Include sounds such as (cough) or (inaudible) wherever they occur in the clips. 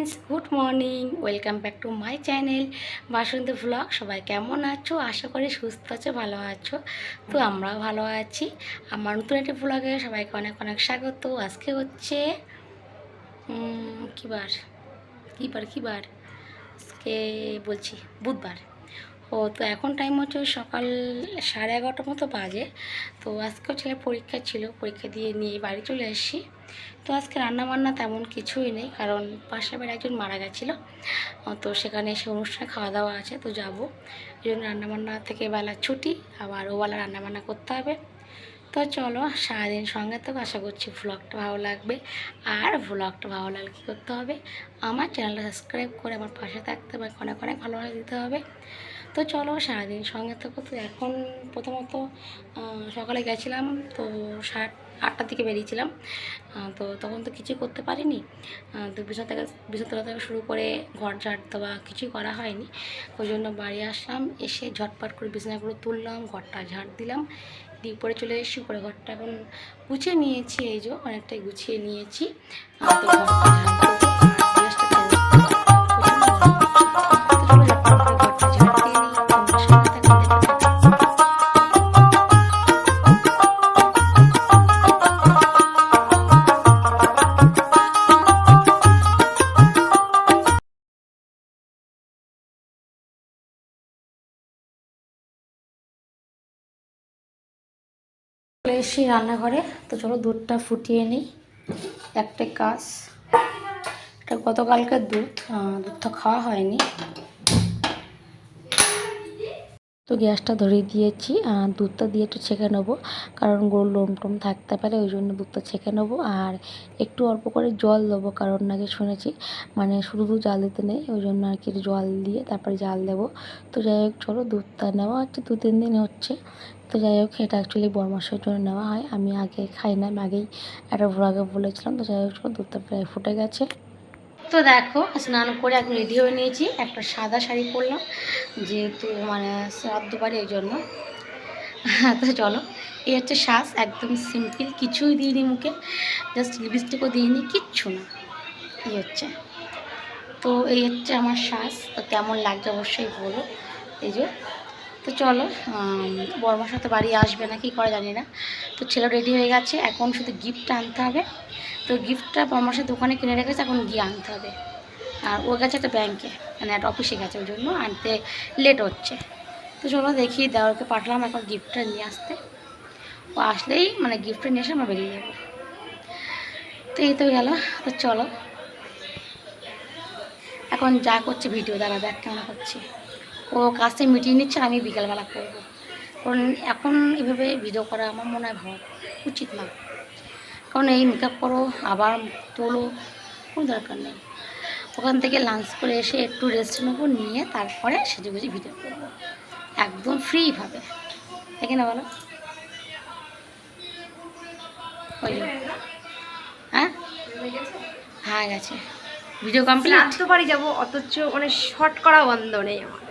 Friends good morning welcome back to my channel Basanti vlog সবাই কেমন আছো? আশা করি সুস্থ আছো, ভালো আছো। তো আমরাও ভালো আছি। আমার নতুন একটি ভ্লগে সবাইকে অনেক অনেক স্বাগত। আজকে হচ্ছে কী বার? কী বার কী বার? আজকে বলছি, বুধবার। ও, তো এখন টাইম হচ্ছে সকাল সাড়ে এগারোটার মতো বাজে। তো আজকেও ছেলে পরীক্ষা ছিল, পরীক্ষা দিয়ে নিয়ে বাড়ি চলে এসেছি। তো আজকে রান্না বান্না তেমন কিছুই নেই, কারণ পাশের বাড়ি একজন মারা গেছিল। তো সেখানে এসে অনুষ্ঠানে খাওয়া দাওয়া আছে, তো যাব। ওই জন্য রান্নাবান্না থেকে বেলা ছুটি, আবার ওবেলা রান্নাবান্না করতে হবে। তো চলো, সারাদিন সঙ্গে তো আশা করছি ভ্লগটা ভালো লাগবে। আর ভ্লগটা ভালো লাগলে কী করতে হবে? আমার চ্যানেলটা সাবস্ক্রাইব করে আমার পাশে থাকতে হবে অনেক অনেক ভালোবাসা দিতে হবে। তো চলো, সারাদিন সঙ্গে থাকো। তো এখন প্রথমত সকালে গেছিলাম, তো সাত আটটার দিকে বেরিয়েছিলাম। তো তখন তো কিছুই করতে পারিনি। তো বিছানা থেকে বিছানা তোলা থেকে শুরু করে ঘর ঝাড় দেওয়া কিছুই করা হয়নি। ওই জন্য বাড়ি আসলাম, এসে ঝটপট করে বিছানাগুলো তুললাম, ঘরটা ঝাড় দিলাম। দিয়ে পরে চলে এসেছি, উপরে ঘরটা এখন গুছিয়ে নিয়েছি, এই যে অনেকটাই গুছিয়ে নিয়েছি। তো চলে এসেছি রান্নাঘরে। তো চলো দুধটা ফুটিয়ে নিই। একটা কাজ এটা গতকালকের দুধ দুধটা খাওয়া হয়নি। তো গ্যাসটা ধরিয়ে দিয়েছি। আর দুধটা দিয়ে একটু ছেঁকে নেব। কারণ গরুর লোম টোম থাকতে পারে, ওই জন্য দুধটা ছেঁকে নেব। আর একটু অল্প করে জল দেবো, কারণ নাকি শুনেছি মানে শুধু দুধ জাল দিতে নেই, ওই জন্য আর কি জল দিয়ে তারপরে জাল দেবো। তো যাই হোক, চলো দুধটা নেওয়া হচ্ছে দু তিন দিন হচ্ছে। তো যাই হোক, এটা অ্যাকচুয়ালি বরমাসের জন্য নেওয়া হয়। আমি আগে খাই না, আমি আগেই একটা ভ্লগে বলেছিলাম, তো যাই হোক দুধটা প্রায় ফুটে গেছে। তো দেখো, স্নান করে এখন রেডি হয়ে নিয়েছি। একটা সাদা শাড়ি পরলাম, যেহেতু মানে শ্রাদ্ধ বাড়ি, এই জন্য। তো চলো, এই হচ্ছে শ্বাস, একদম সিম্পল কিছুই দিইনি মুখে জাস্ট লিপস্টিকও দিইনি, কিচ্ছু না। এই হচ্ছে। তো এই হচ্ছে আমার শ্বাস, তো কেমন লাগছে অবশ্যই বলো। এই যে তো চলো বর্মার সাথে বাড়ি আসবে না, কি করে জানি না। তো ছেলে রেডি হয়ে গেছে, এখন শুধু গিফটটা আনতে হবে। তো গিফটটা বর্মার সাথে দোকানে কিনে রেখেছে এখন গিয়ে আনতে হবে। আর ও গেছে একটা ব্যাংকে মানে একটা অফিসে গেছে, ওই জন্য আনতে লেট হচ্ছে। তো চলো দেখি দেওয়ারকে পাঠালাম এখন গিফটটা নিয়ে আসতে। ও আসলেই মানে গিফটটা নিয়ে এসে আমরা বেরিয়ে যাব। তো এই তো গেল, তো চলো। এখন যা করছে ভিডিও দ্বারা দেখ কেমন করছে ও কাজ থেকে মিটিয়ে নিচ্ছে আমি বিকালবেলা করব। কারণ এখন এভাবে ভিডিও করা আমার মনে হয় ভালো, উচিত না। কারণ এই মেকআপ করো, আবার তোলো, কোনো দরকার নেই। ওখান থেকে লাঞ্চ করে এসে একটু রেস্ট নেব, নিয়ে তারপরে সেজে গুজে ভিডিও করব। একদম ফ্রিভাবে দেখে না বলো? হ্যাঁ? হ্যাঁ গেছে। ভিডিও কমপ্লিট শ্রাদ্ধ বাড়ি যাব, অথচ মানে শর্ট করা বন্ধ নেই আমার।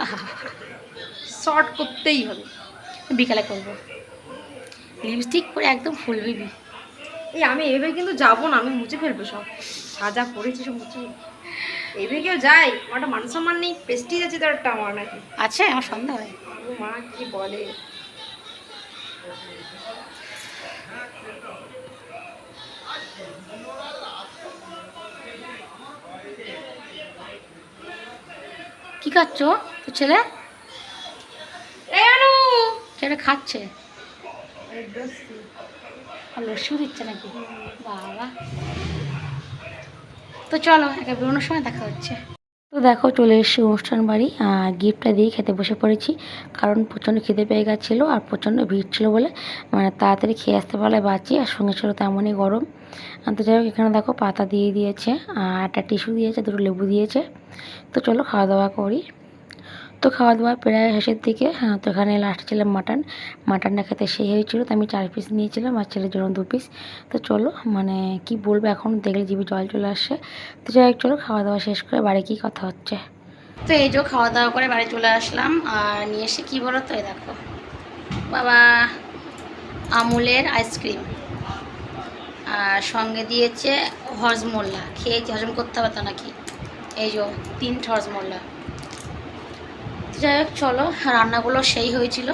(laughs) শর্ট করতেই হবে। বিকালে করব। লিপস্টিক করে একদম ফুল বিবি এই আমি এভাবে কিন্তু যাব না আমি মুছে ফেলব সব। সাজা করেছি সব মুছে এভাবে কেউ যাই আমার একটা মান সম্মান নেই। প্রেস্টিজ আছে তার একটা আমার নাকি। আছে আমার সন্দেহ হয় মা কি বলে? কি খাচ্ছ? তো ছেলে? ছেলে খাচ্ছে। আর লস্যিও দিচ্ছে নাকি? বাবা। তো চলো একে বেরোনোর সময় দেখা হচ্ছে। তো দেখো চলে এসেছি অনুষ্ঠান বাড়ি আর গিফটটা দিয়ে খেতে বসে পড়েছি। কারণ প্রচণ্ড খিদে পেয়ে গেছিল আর প্রচণ্ড ভিড় ছিল বলে মানে তাড়াতাড়ি খেয়ে আসতে পারলে বাঁচি আর সঙ্গে ছিল তেমনই গরম। তো যাই হোক এখানে দেখো পাতা দিয়ে দিয়েছে আর একটা টিস্যু দিয়েছে দুটো লেবু দিয়েছে। তো চলো খাওয়া দাওয়া করি। তো খাওয়া দাওয়া প্রায় শেষের দিকে। হ্যাঁ তো এখানে লাস্ট ছিল মাটন মাটনটা খেতে সেই হয়েছিল তো আমি চার পিস নিয়েছিলাম আর ছেলের জন্য দু পিস তো চলো মানে কি বলব এখন দেখলে জিভে জল চলে আসছে। তো যাই চলো খাওয়া দাওয়া শেষ করে বাড়ি কি কথা হচ্ছে। তো এই যে খাওয়া দাওয়া করে বাড়ি চলে আসলাম আর নিয়ে এসে কী বলো তো এই দেখো। বাবা, আমুলের আইসক্রিম আর সঙ্গে দিয়েছে হজমোল্লা। খেয়েছি, হজম করতে হবে তো নাকি? এই যে তিনটে হজমোল্লা। যাই হোক চলো রান্নাগুলো সেই হয়েছিল।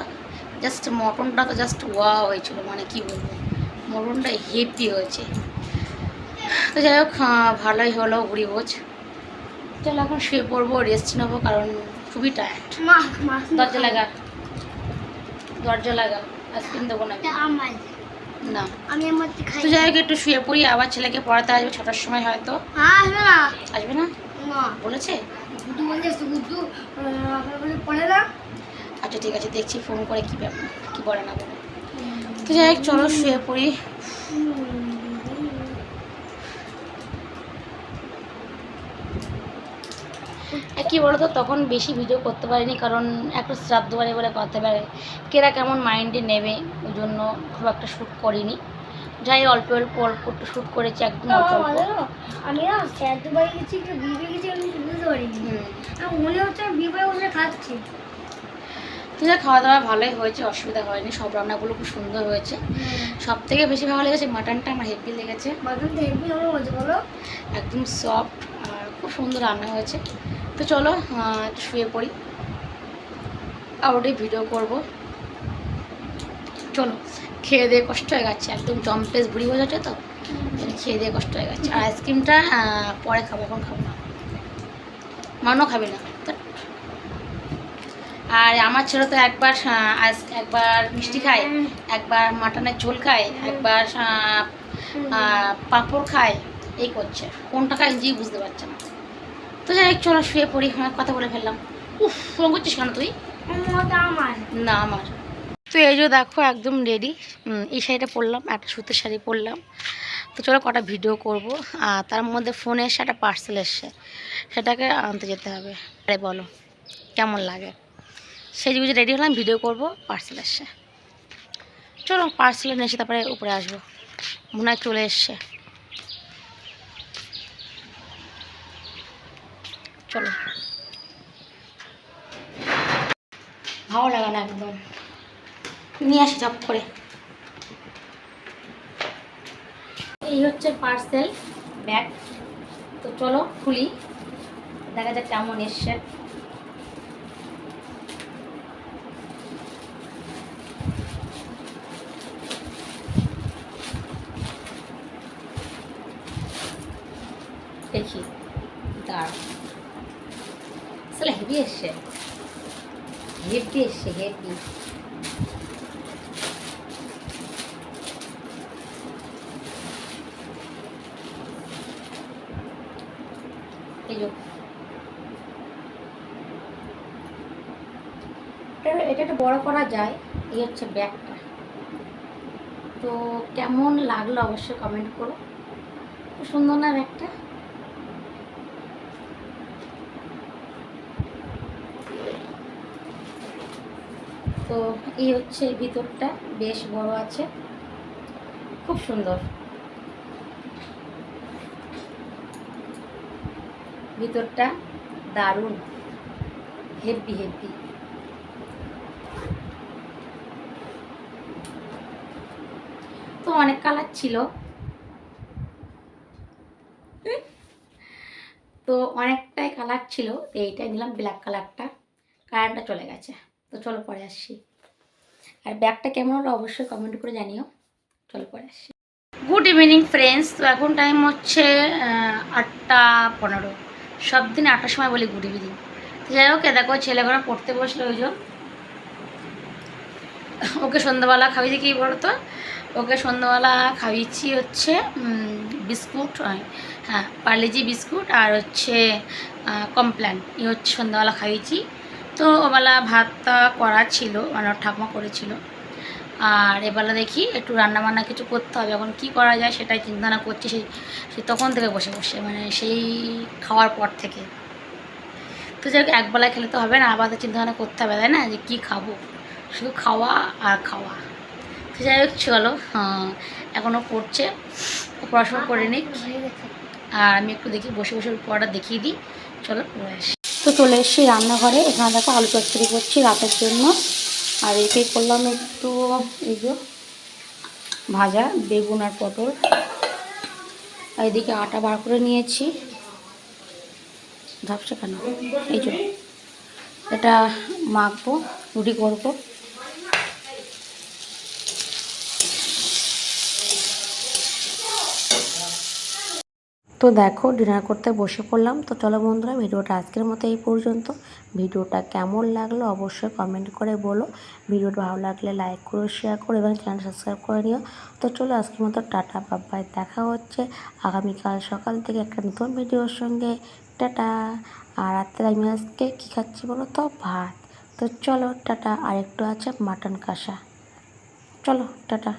জাস্ট মটনটা তো জাস্ট ওয়া হয়েছিল মানে কি বলব? মটনটা হেভি হয়েছে। তো যাই হোক ভালোই হলো ঘুরি ভোজ। চলো এখন শুয়ে পড়ব রেস্ট নেব কারণ খুবই টায়ার্ড দরজা লাগা। দরজা লাগা। আইসক্রিম দেবো না না। আমি তো যাই হোক একটু শুয়ে পড়ি আবার ছেলেকে পড়াতে আসবে ছটার সময় হয়তো। হ্যাঁ আসবে না। আসবে না। বলেছে? গুড্ডু বলছে আপনার পড়ে না? আচ্ছা ঠিক আছে দেখছি ফোন করে কী ব্যাপার কী বলে না বলে। তো যাই হোক চলো শুয়ে পড়ি। কি বলতো তখন বেশি ভিডিও করতে পারিনি কারণ একটু শ্রাদ্ধ বাড়ি বলে করতে পারে। কেরা কেমন মাইন্ডে নেবে ওই জন্য খুব একটা শ্যুট করিনি। যাই অল্প অল্প অল্প একটু শ্যুট করেছি একদম অল্প অল্প। আমি না স্যার বাড়ি গেছি একটু বিয়ে গেছি আমি বুঝতে পারিনি। আমার মনে হচ্ছে আমি বসে খাচ্ছি। তো খাওয়া দাওয়া ভালোই হয়েছে অসুবিধা হয়নি সব রান্নাগুলো খুব সুন্দর হয়েছে। সব থেকে বেশি ভালো লেগেছে মাটনটা আমার হেভি লেগেছে। তো হেভি বলো? একদম সফট আর খুব সুন্দর রান্না হয়েছে। তো চলো শুয়ে পড়ি। আর ওটাই ভিডিও করব। চলো খেয়ে দিয়ে কষ্ট হয়ে গেছে একদম জম্পেস বুড়ি যাচ্ছে তো খেয়ে দিয়ে কষ্ট হয়ে গেছে। আর আইসক্রিমটা পরে খাব এখন খাব না। মানও খাবে না। আর আমার ছেলে তো একবার একবার মিষ্টি খায় একবার মাটনের ঝোল খায় একবার পাঁপড় খায় এই করছে। কোনটা খায় নিজেই বুঝতে পারছে না। তো যাই হোক, চলো শুয়ে পড়ি হ্যাঁ কথা বলে ফেললাম। উফ ফোন করছিস কেন তুই? না আমার। তো এই যে দেখো, একদম রেডি এই শাড়িটা পরলাম, একটা সুতির শাড়ি পরলাম। তো চলো কটা ভিডিও করব। আর তার মধ্যে ফোনে এসে একটা পার্সেল এসছে। সেটাকে আনতে যেতে হবে। আরে বলো, কেমন লাগে? সেই বুঝে রেডি হলাম ভিডিও করব পার্সেল এসছে। চলো পার্সেল নিয়ে এসে তারপরে উপরে আসব। মনে হয় চলে এসছে। চলো। ভালো লাগে না একদম। নিয়ে আসি, চপ করে। এই হচ্ছে পার্সেল ব্যাগ তো চলো খুলি, দেখা যাক কেমন এসছে। দেখি দাঁড় আসলে হেভি এসছে। হেভি এসছে হেভি এই যে এটা একটু বড় করা যায়, এই হচ্ছে ব্যাগটা। তো কেমন লাগল অবশ্যই কমেন্ট করো। খুব সুন্দর না ব্যাগটা? তো এই হচ্ছে ভিতরটা, বেশ বড় আছে। খুব সুন্দর। ভিতরটা দারুণ হেভি হেভি তো অনেক কালার ছিল। তো অনেকটাই কালার ছিল, তো এইটাই নিলাম ব্ল্যাক কালারটা কারেন্টটা চলে গেছে। তো চলো পরে আসছি। আর ব্যাগটা কেমন হলো অবশ্যই কমেন্ট করে জানিও। চলো পরে আসছি। গুড ইভিনিং ফ্রেন্ডস তো এখন টাইম হচ্ছে আটটা পনেরো। সব দিন আটটার সময় বলি গুড ইভিনিং যাই হোক দেখো ছেলেগুলো পড়তে বসল ওই জন্য ওকে সন্ধ্যাবেলা খাইয়েছি কি বলো তো ওকে সন্ধ্যাবেলা খাইয়েছি হচ্ছে বিস্কুট হ্যাঁ পার্লেজি বিস্কুট আর হচ্ছে কমপ্ল্যান। এই হচ্ছে সন্ধ্যাবেলা খাইয়েছি তো ওবেলা ভাতটা করা ছিল মানে ঠাকুমা করেছিল। আর এবেলা দেখি একটু রান্না বান্না কিছু করতে হবে। এখন কি করা যায় সেটাই চিন্তা ভাবনা করছি সেই সেই তখন থেকে বসে বসে মানে সেই খাওয়ার পর থেকে। তো যাই হোক একবেলায় খেলে তো হবে না আবার তো চিন্তা ভাবনা করতে হবে তাই না? যে কী খাব? শুধু খাওয়া আর খাওয়া। তো যাই হোক চলো হ্যাঁ, এখনও করছে পড়াশোনা করে নিক। আর আমি একটু দেখি বসে বসে পড়াটা দেখিয়ে দিই। চলো পড়ে আসি। তো চলে এসেছি রান্নাঘরে। এখানে দেখো আলু চচ্চড়ি করছি রাতের জন্য। আর এতে করলাম একটু এই যে ভাজা, বেগুন আর পটল। আর এদিকে আটা বার করে নিয়েছি। ঝাপসা কেন? এই জন্য এটা মাখবো, রুটি করব। তো দেখো ডিনার করতে বসে পড়লাম। তো চলো বন্ধুরা, ভিডিওটা আজকের মতো এই পর্যন্ত। ভিডিওটা কেমন লাগল অবশ্যই কমেন্ট করে বলো। ভিডিওটা ভালো লাগলে লাইক করো শেয়ার করো এবং চ্যানেল সাবস্ক্রাইব করে নিও। তো চলো, আজকের মতো টাটা বাবাই দেখা হচ্ছে আগামীকাল সকাল থেকে একটা নতুন ভিডিওর সঙ্গে। টাটা। আর রাত্রে আমি আজকে কী খাচ্ছি বলো তো? ভাত। তো চলো, টাটা। আর একটু আছে মাটন কষা। চলো, টাটা।